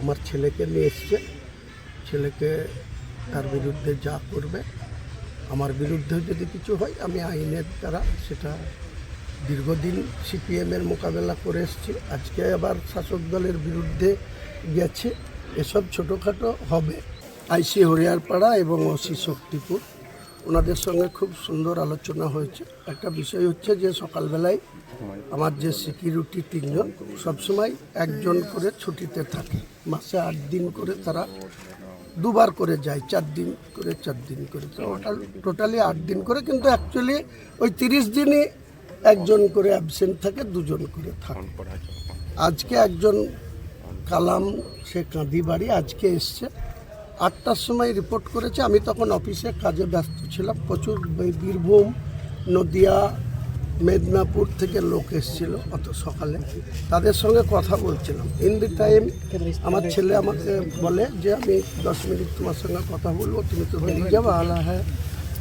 আমার ছেলেকে নিয়ে এসছে। ছেলেকে তার বিরুদ্ধে যা করবে, আমার বিরুদ্ধে যদি কিছু হয়, আমি আইনের দ্বারা সেটা দীর্ঘদিন সিপিএমের মোকাবেলা করে এসছি। আজকে আবার শাসক দলের বিরুদ্ধে গেছে। এসব ছোটোখাটো হবে। আইসি হরিয়ারপাড়া এবং ওসি শক্তিপুর। ওনাদের সঙ্গে খুব সুন্দর আলোচনা হয়েছে। একটা বিষয় হচ্ছে যে সকালবেলায় আমার যে সিকিউরিটি তিনজন, সবসময় একজন করে ছুটিতে থাকে। মাসে আট দিন করে তারা দুবার করে যায়, চার দিন করে, চার দিন করে ওটা টোটালি আট দিন করে, কিন্তু অ্যাকচুয়ালি ওই তিরিশ দিনই একজন করে অ্যাবসেন্ট থাকে, দুজন করে থাকে। আজকে একজন কালাম, সে কাঁদি বাড়ি আজকে এসছে। আটটার সময় রিপোর্ট করেছে। আমি তখন অফিসে কাজে ব্যস্ত ছিলাম। প্রচুর বীরভূম, নদিয়া, মেদিনীপুর থেকে লোক এসেছিল অত সকালে। তাদের সঙ্গে কথা বলছিলাম। ইন দি টাইম আমার ছেলে আমাকে বলে যে, আমি দশ মিনিট তোমার সঙ্গে কথা বলব, তুমি তো বেরিয়ে যাব। আলা হ্যাঁ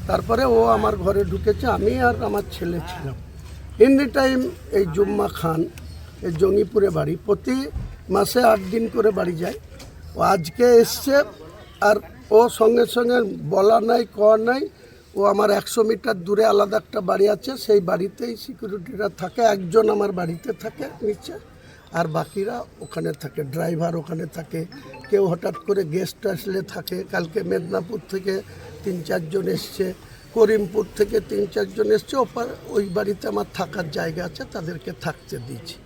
তারপরে ও আমার ঘরে ঢুকেছে। আমি আর আমার ছেলে ছিলাম। ইন দি টাইম এই জুম্মা খান, এই জঙ্গিপুরে বাড়ি, প্রতি মাসে আট দিন করে বাড়ি যায়। ও আজকে এসছে আর ও সঙ্গে সঙ্গে বলা নাই কওয়া নাই, ও আমার একশো মিটার দূরে আলাদা একটা বাড়ি আছে, সেই বাড়িতেই সিকিউরিটিরা থাকে, একজন আমার বাড়িতে থাকে নিচে, আর বাকিরা ওখানে থাকে, ড্রাইভার ওখানে থাকে, কেউ হঠাৎ করে গেস্ট আসলে থাকে, কালকে মেদিনীপুর থেকে তিন চারজন এসছে, করিমপুর থেকে তিন চারজন এসছে, ওপার ওই বাড়িতে আমার থাকার জায়গা আছে, তাদেরকে থাকতে দিয়েছি।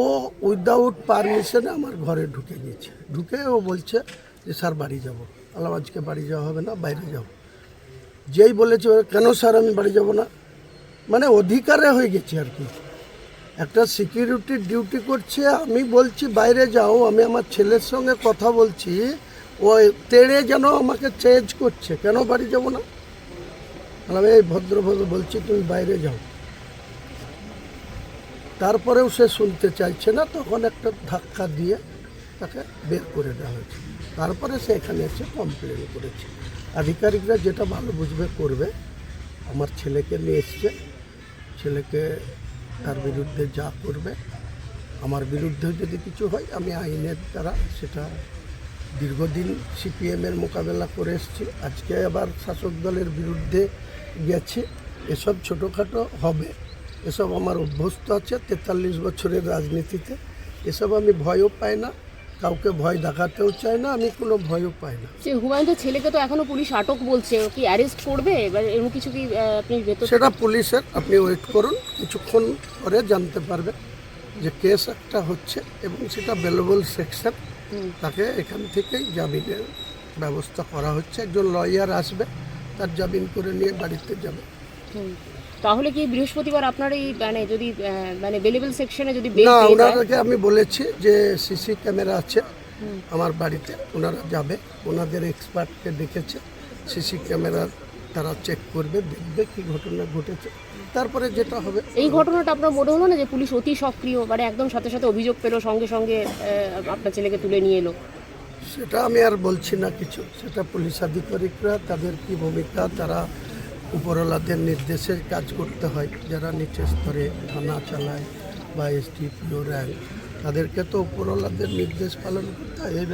ও উইদাউট পারমিশনে আমার ঘরে ঢুকে গিয়েছে। ঢুকে ও বলছে যে স্যার বাড়ি যাব। আলাম আজকে বাড়ি যাওয়া হবে না, বাইরে যাব। যেই বলেছে কেন স্যার আমি বাড়ি যাব না? মানে অধিকারে হয়ে গেছে আর কি। একটা সিকিউরিটি ডিউটি করছে, আমি বলছি, বাইরে যাও, আমি আমার ছেলের সঙ্গে কথা বলছি। ও তেড়ে যেন আমাকে চেঞ্জ করছে। কেন বাড়ি যাব না? আমি এই ভদ্র ভদ্র বলছি, তুমি বাইরে যাও। তারপরেও সে শুনতে চাইছে না, তখন একটা ধাক্কা দিয়ে তাকে বের করে দেওয়া হয়েছে। তারপরে সে এখানে এসে কমপ্লেন করেছে। আধিকারিকরা যেটা ভালো বুঝবে করবে। আমার ছেলেকে নিয়ে এসছে। ছেলেকে তার বিরুদ্ধে যা করবে। আমার বিরুদ্ধে যদি কিছু হয়, আমি আইনের দ্বারা সেটা দীর্ঘদিন সিপিএমের মোকাবেলা করে এসছি। আজকে আবার শাসক দলের বিরুদ্ধে গেছে। এসব ছোটোখাটো হবে। এসব আমার অভ্যস্ত আছে তেতাল্লিশ বছরের রাজনীতিতে। এসব আমি ভয়ও পাই না। কাউকে ভয় দেখাতেও চায় না আমি কোনো ভয়ও পাই না। যে হুমায়ুনের ছেলেকে তো এখনও পুলিশ আটক বলছে ও কি অ্যারেস্ট করবে? এবার এরকম কিছু কি আপনি ভেতর সেটা পুলিশের আপনি ওয়েট করুন কিছুক্ষণ পরে জানতে পারবেন যে কেস একটা হচ্ছে এবং সেটা বেলেবল সেকশন তাকে এখান থেকেই জামিনের ব্যবস্থা করা হচ্ছে। একজন লয়ার আসবে তার জামিন করে নিয়ে বাড়িতে যাবে। তাহলে কি বৃহস্পতিবার আপনার এই মানে যদি মানে বেলেবল সেকশনে যদি না ওনাদেরকে আমি বলেছি যে সিসি ক্যামেরা আছে আমার বাড়িতে ওনারা যাবে ওনাদের এক্সপার্টকে ডেকেছে সিসি ক্যামেরার তারা চেক করবে দেখবে কি ঘটনা ঘটেছে তারপরে যেটা হবে। এই ঘটনাটা আপনার মনে হলো না যে পুলিশ অতি সক্রিয় মানে একদম সাথে সাথে অভিযোগ পেল সঙ্গে সঙ্গে আপনার ছেলেকে তুলে নিয়ে এলো? সেটা আমি আর বলছি না কিছু। সেটা পুলিশ আধিকারিকরা তাদের কি ভূমিকা তারা উপরওয়ালাদের নির্দেশে কাজ করতে হয়। যারা নিচে স্তরে থানা চালায় বা এসডিপিও র্যাঙ্ক, তাদেরকে তো উপরওয়ালাদের নির্দেশ পালন করতে হয়। এই